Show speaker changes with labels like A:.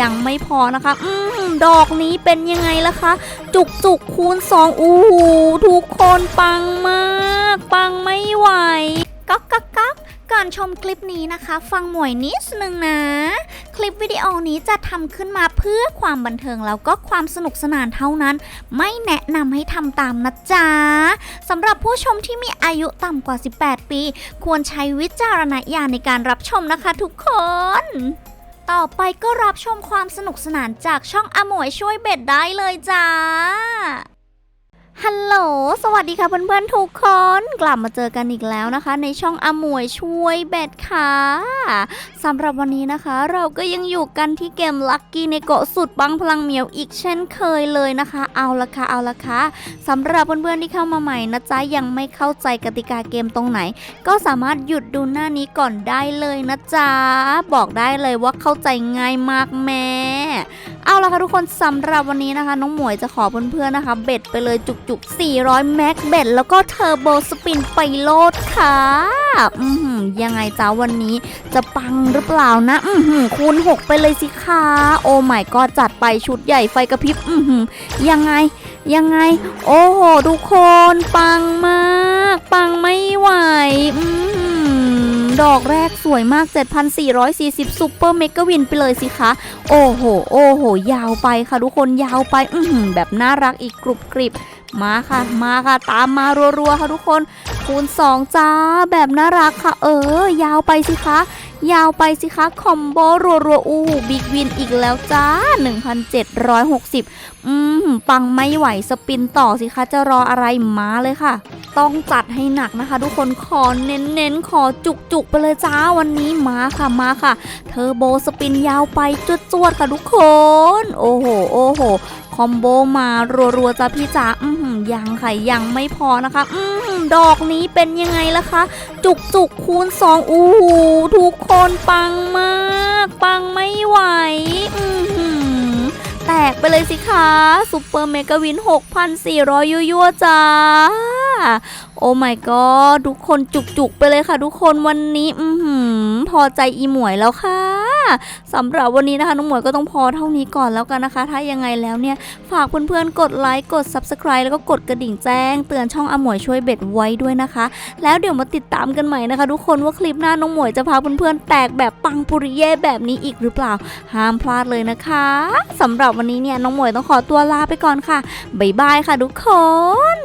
A: ยังไม่พอนะคะ อืม ดอกนี้เป็นยังไงล่ะคะ จุกจุกคูณสองอู้หูทุกคนปังมาก ปังไม่ไหวก๊อกก๊อกก๊อกก่อนชมคลิปนี้นะคะ ฟังหมวยนิดนึงนะ คลิปวิดีโอนี้จะทำขึ้นมาเพื่อความบันเทิงแล้วก็ความสนุกสนานเท่านั้น ไม่แนะนำให้ทำตามนะจ๊ะสำหรับผู้ชมที่มีอายุต่ำกว่า 18 ปี ควรใช้วิจารณญาณในการรับชมนะคะทุกคน ต่อไปก็รับชมความสนุกสนานจากช่องอมวยช่วยเบ็ดได้เลยจ้า ฮัลโหล สวัสดีค่ะเพื่อนๆทุกคน กลับมาเจอกันอีกแล้วนะคะ ในช่องอมวยช่วยเบ็ดค่ะสำหรับวันนี้นะคะ เราก็ยังอยู่กันที่เกมลัคกี้ในเกาะสุดบังพลังเหมียวอีกเช่นเคยเลยนะคะ เอาละค่ะเอาละค่ะสำหรับเพื่อนๆที่เข้ามาใหม่นะจ๊ะยังไม่เข้าใจกติกาเกมตรงไหน ก็สามารถหยุดดูหน้านี้ก่อนได้เลยนะจ๊ะบอกได้เลยว่าเข้าใจง่ายมากแม่เอาละค่ะทุกคนสำหรับวันนี้นะคะ น้องหมวยจะขอเพื่อนๆนะคะ เบ็ดไปเลยจุกๆ 400 แม็กเบ็ดแล้วก็เทอร์โบสปินไปโลดค่ะอือหือยังไงจ้าวันนี้จะปังหรือเปล่านะ อือหือคูณ 6 ไปเลยสิคะโอ้ไม่ก็จัดไปชุดใหญ่ไฟกระพริบ อือหือยังไงยังไง โอ้โห ทุกคนปังมาก ปังไม่ไหว อืมดอกแรกสวยมาก 7,440ซูเปอร์เมกะวินไปเลยสิคะ โอ้โห โอ้โห ยาวไปค่ะทุกคนยาวไป อือหือแบบน่ารักอีกกรุบกริบ มาค่ะ มาค่ะ ตามมารัวๆค่ะทุกคน คูณ 2 จ้า แบบน่ารักค่ะ เออ ยาวไปสิคะ ยาวไปสิคะ คอมโบรัวๆ อู้บิ๊กวินอีกแล้วจ้า 1,760 อืม ปังไม่ไหว สปินต่อสิคะ จะรออะไรมาเลยค่ะ ต้องจัดให้หนักนะคะ ทุกคนขอเน้นๆ ขอจุกๆ ไปเลยจ้าวันนี้มาค่ะมาค่ะ เทอร์โบสปินยาวไปจวดๆ ค่ะทุกคน โอ้โหโอ้โหคอมโบมารัวๆจ้าพี่จ๋าอือหือยังค่ะยังไม่พอนะคะ อืมดอกนี้เป็นยังไงล่ะคะ จุกจุกคูณสองอู้หูทุกคนปังมาก ปังไม่ไหว อือหือแตกไปเลยสิคะซูเปอร์เมกาวิน 6,400 ยั่วๆจ้า โอ้ my god ทุกคนจุกๆไปเลยค่ะ ทุกคนวันนี้ อือหือพอใจอีหมวยแล้วค่ะสำหรับวันนี้นะคะน้องหมวยก็ต้องพอเท่านี้ก่อนแล้วกันนะคะ ถ้ายังไงแล้วเนี่ย ฝากเพื่อนๆกดไลค์กด subscribe แล้วก็กดกระดิ่งแจ้ง เตือนช่องอมวยช่วยเบ็ดไว้ด้วยนะคะ แล้วเดี๋ยวมาติดตามกันใหม่นะคะ ทุกคนว่าคลิปหน้าน้องหมวยจะพาเพื่อนๆแตกแบบปังปุริเย่แบบนี้อีกหรือเปล่า ห้ามพลาดเลยนะคะสำหรับวันนี้เนี่ยน้องหมวยต้องขอตัวลาไปก่อนค่ะบ๊ายบายค่ะทุกคน